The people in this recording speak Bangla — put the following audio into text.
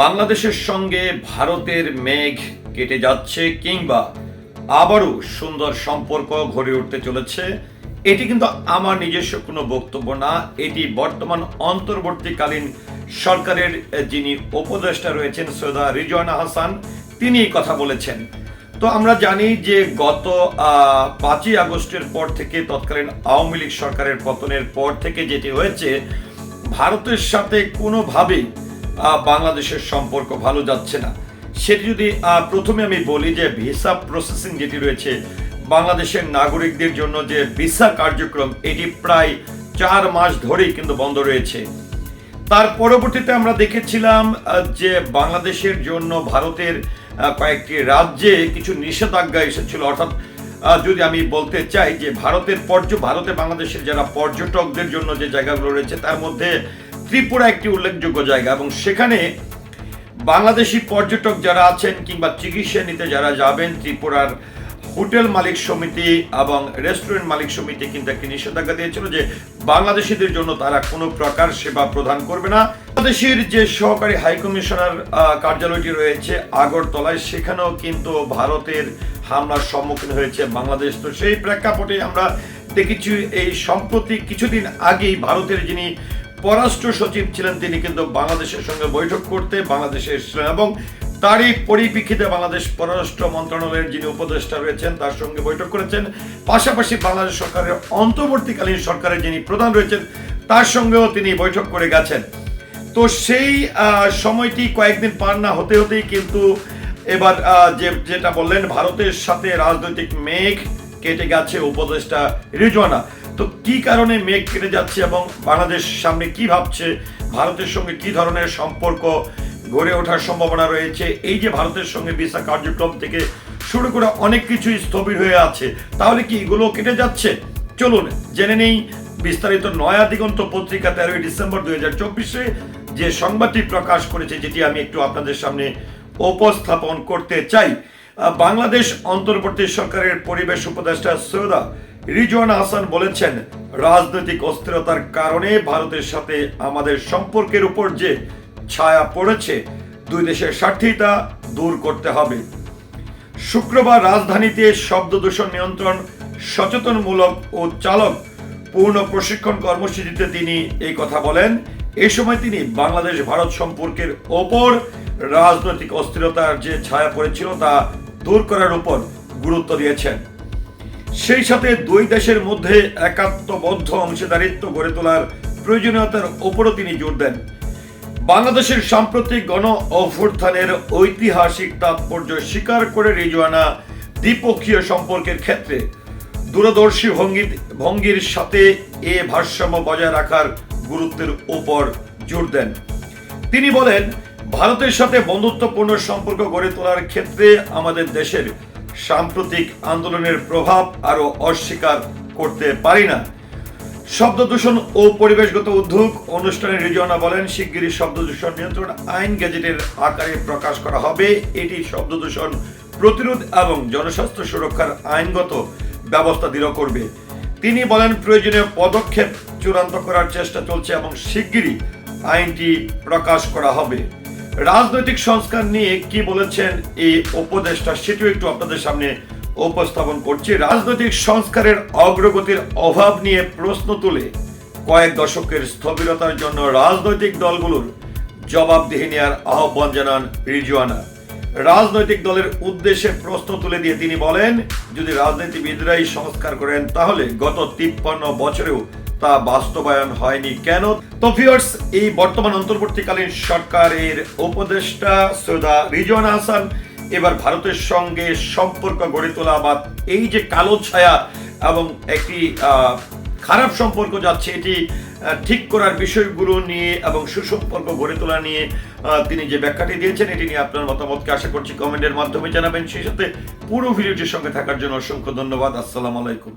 বাংলাদেশের সঙ্গে ভারতের মেঘ কেটে যাচ্ছে কিংবা আবারও সুন্দর সম্পর্ক গড়ে উঠতে চলেছে। এটি কিন্তু আমার নিজস্ব কোনো বক্তব্য না। এটি বর্তমান অন্তর্বর্তীকালীন সরকারের যিনি উপদেষ্টা রয়েছেন সৈয়দা রিজওয়ানা হাসান, তিনি এই কথা বলেছেন। তো আমরা জানি যে গত পাঁচই আগস্টের পর থেকে তৎকালীন আওয়ামী লীগ সরকারের পতনের পর থেকে যেটি হয়েছে, ভারতের সাথে কোনোভাবেই বাংলাদেশের সম্পর্ক ভালো যাচ্ছে না। সেটি যদি প্রথমে আমি বলি যে ভিসা প্রসেসিং যেটি রয়েছে, বাংলাদেশের নাগরিকদের জন্য যে ভিসা কার্যক্রম, এটি প্রায় চার মাস ধরেই কিন্তু বন্ধ রয়েছে। তার পরবর্তীতে আমরা দেখেছিলাম যে বাংলাদেশের জন্য ভারতের কয়েকটি রাজ্যে কিছু নিষেধাজ্ঞা এসেছিল। অর্থাৎ যদি আমি বলতে চাই যে ভারতের পর্য, ভারতে বাংলাদেশের যারা পর্যটকদের জন্য যে জায়গাগুলো রয়েছে, তার মধ্যে ত্রিপুরা একটি উল্লেখযোগ্য জায়গা এবং সেখানে বাংলাদেশি পর্যটক যারা আছেন কিংবা চিকিৎসা নিতে যারা যাবেন, ত্রিপুরার হোটেল মালিক সমিতি এবং রেস্টুরেন্ট মালিক সমিতি কিন্তু একটি নিষেধাজ্ঞা দিয়েছিল যে বাংলাদেশিদের জন্য তারা কোনো প্রকার সেবা প্রদান করবে না। বাংলাদেশের যে সহকারী হাইকমিশনার কার্যালয়টি রয়েছে আগরতলায়, সেখানেও কিন্তু ভারতের হামলার সম্মুখীন হয়েছে বাংলাদেশ। তো সেই প্রেক্ষাপটে আমরা দেখেছি এই সম্প্রতি কিছুদিন আগেই ভারতের যিনি পররাষ্ট্র সচিব ছিলেন তিনি কিন্তু বাংলাদেশের সঙ্গে বৈঠক করতে বাংলাদেশে এসেছিলেন এবং তারই পরিপ্রেক্ষিতে বাংলাদেশ পররাষ্ট্র মন্ত্রণালয়ের যিনি উপদেষ্টা রয়েছেন, তার সঙ্গে বৈঠক করেছেন। পাশাপাশি বাংলাদেশ সরকারের অন্তর্বর্তীকালীন সরকারের যিনি প্রধান রয়েছেন, তার সঙ্গেও তিনি বৈঠক করে গেছেন। তো সেই সময়টি কয়েকদিন পার না হতে হতেই কিন্তু এবার যে, যেটা বললেন, ভারতের সাথে রাজনৈতিক মেঘ কেটে গেছে উপদেষ্টা রিজওয়ানা। তো কি কারণে মেঘ কেটে যাচ্ছে এবং বাংলাদেশ সামনে কি ভাবছে? ভারতের সঙ্গে কি ধরনের সম্পর্ক গড়ে ওঠার সম্ভাবনা রয়েছে? এই যে ভারতের সঙ্গে ভিসা কার্যক্রম থেকে শুরু করে অনেক কিছুই স্থবির হয়ে আছে, তাহলে কি এগুলো কেটে যাচ্ছে? চলুন, জেনে নেই বিস্তারিত নয়া দিগন্ত পত্রিকা তেরোই ডিসেম্বর দুই হাজার চব্বিশে যে সংবাদটি প্রকাশ করেছে, যেটি আমি একটু আপনাদের সামনে উপস্থাপন করতে চাই। বাংলাদেশ অন্তর্বর্তী সরকারের পরিবেশ উপদেষ্টা সৈয়দা রিজওয়ানা হাসান বলেছেন, রাজনৈতিক অস্থিরতার কারণে ভারতের সাথে আমাদের সম্পর্কের উপর যে ছায়া পড়েছে, দুই দেশের স্বার্থেই তা দূর করতে হবে। শুক্রবার রাজধানীতে শব্দ দূষণ নিয়ন্ত্রণ সচেতনমূলক ও চালক পূর্ণ প্রশিক্ষণ কর্মসূচিতে তিনি এই কথা বলেন। এই সময় তিনি বাংলাদেশ ভারত সম্পর্কের ওপর রাজনৈতিক অস্থিরতার যে ছায়া পড়েছিল তা দূর করার উপর গুরুত্ব দিয়েছেন। সেই সাথে দুই দেশের মধ্যে একাত্মবদ্ধ অংশীদারিত্ব গড়ে তোলার প্রয়োজনীয়তার ওপরও তিনি জোর দেন। বাংলাদেশের সাম্প্রতিক গণ অভ্যুত্থানের ঐতিহাসিক তাৎপর্য স্বীকার করে রিজওয়ানা দ্বিপক্ষীয় সম্পর্কের ক্ষেত্রে দূরদর্শী ভঙ্গি ভঙ্গির সাথে এ ভারসাম্য বজায় রাখার গুরুত্বের উপর জোর দেন। তিনি বলেন, ভারতের সাথে বন্ধুত্বপূর্ণ সম্পর্ক গড়ে তোলার ক্ষেত্রে আমাদের দেশের সাম্প্রতিক আন্দোলনের প্রভাব আরও অস্বীকার করতে পারি না। শব্দ দূষণ ও পরিবেশগত উদ্যোগ অনুষ্ঠানে রিজওয়ানা বলেন, শিগগিরই শব্দ দূষণ নিয়ন্ত্রণ আইন গেজেটের আকারে প্রকাশ করা হবে। এটি শব্দ দূষণ প্রতিরোধ এবং জনস্বাস্থ্য সুরক্ষার আইনগত ব্যবস্থা দৃঢ় করবে। তিনি বলেন, প্রয়োজনীয় পদক্ষেপ চূড়ান্ত করার চেষ্টা চলছে এবং শিগগিরই আইনটি প্রকাশ করা হবে। রাজনৈতিক সংস্কার নিয়ে কি বলেছেন এই উপদেষ্টা সেটিও একটু আপনাদের সামনে উপস্থাপন করছি। রাজনৈতিক সংস্কারের অগ্রগতির অভাব নিয়ে প্রশ্ন তুলে কয়েক দশকের স্থবিরতার জন্য রাজনৈতিক দলগুলোর জবাবদিহি নেওয়ার আহ্বান জানান রিজওয়ানা। রাজনৈতিক দলের উদ্দেশ্যে প্রশ্ন তুলে দিয়ে তিনি বলেন, যদি রাজনীতিবিদরাই সংস্কার করেন তাহলে গত তিপ্পান্ন বছরেও তা বাস্তবায়ন হয়নি কেন? তো ভিউয়ার্স এই বর্তমান অন্তর্বর্তীকালীন সরকারের উপদেষ্টা সৈয়দা রিজওয়ানা হাসান এবার ভারতের সঙ্গে সম্পর্ক গড়ে তোলা বা এই যে কালো ছায়া এবং একটি খারাপ সম্পর্ক যাচ্ছে, এটি ঠিক করার বিষয়গুলো নিয়ে এবং সুসম্পর্ক গড়ে তোলা নিয়ে তিনি যে ব্যাখ্যাটি দিয়েছেন, এটি নিয়ে আপনার মতামতকে আশা করছি কমেন্টের মাধ্যমে জানাবেন। সেই সাথে পুরো ভিডিওটির সঙ্গে থাকার জন্য অসংখ্য ধন্যবাদ। আসসালামু আলাইকুম।